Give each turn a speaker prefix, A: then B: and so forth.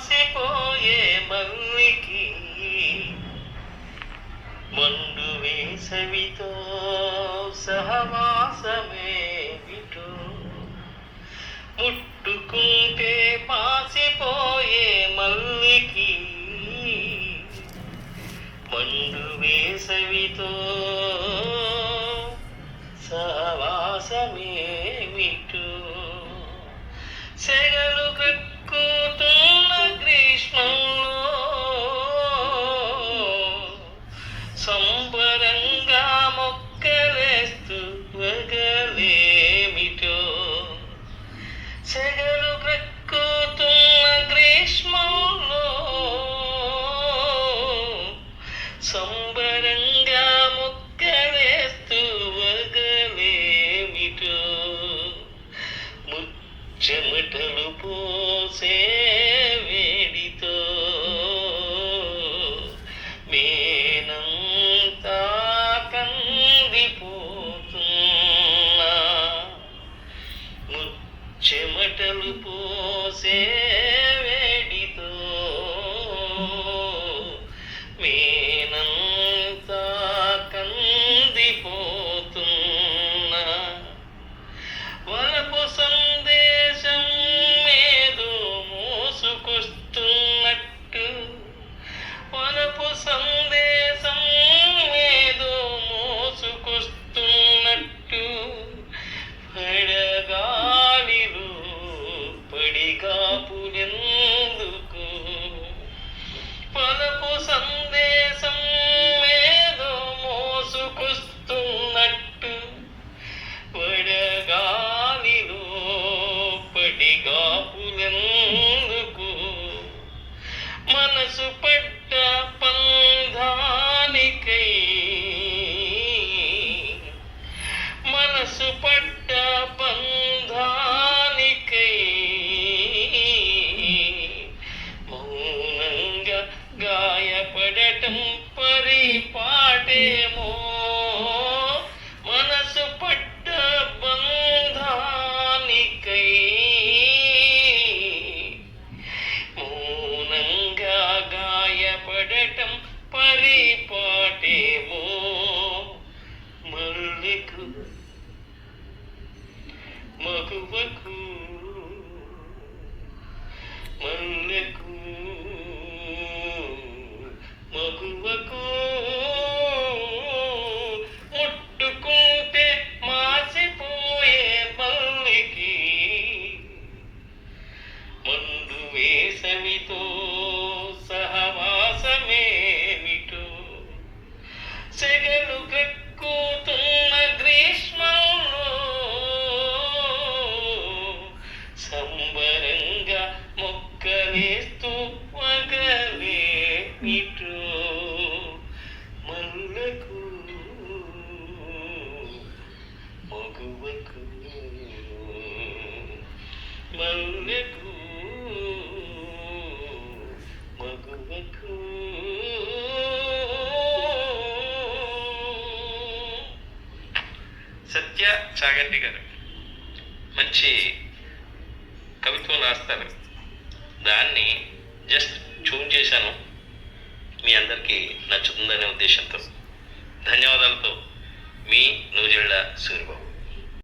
A: మాసిపోయే మల్లికి మండు వేసవితో సహవాసమే విటు. ముట్టుకుంటే పాసిపోయే మల్లికి మండు వేసవితో సహవాసమే సంబరంగా మొక్కలేస్తూ వగలేమిటో సెగలు కక్కుతున్న గ్రీష్మంలో సంబరంగా మొక్కలేస్తూ వగలేమిటో ముచ్చమటలు పోసే తెలుపోసే படட்டும் பறி பாடேமோ மனசு பட்ட பந்தானிக்கை. மூனங்கா காயப்படட்டும் பறி பாடேமோ மல்லிக்கு மகுவக்கு. மல்லிக்கு వగలేమిటో మల్లకు మగువకు మల్లెకు మగువకు సత్య చాగంటి గారు. మంచి కవిత్వం రాస్తారు దాన్ని జస్ట్ ట్యూన్ చేశాను. మీ అందరికీ నచ్చుతుందనే ఉద్దేశంతో. ధన్యవాదాలతో మీ నూజిళ్ళ సూర్యబాబు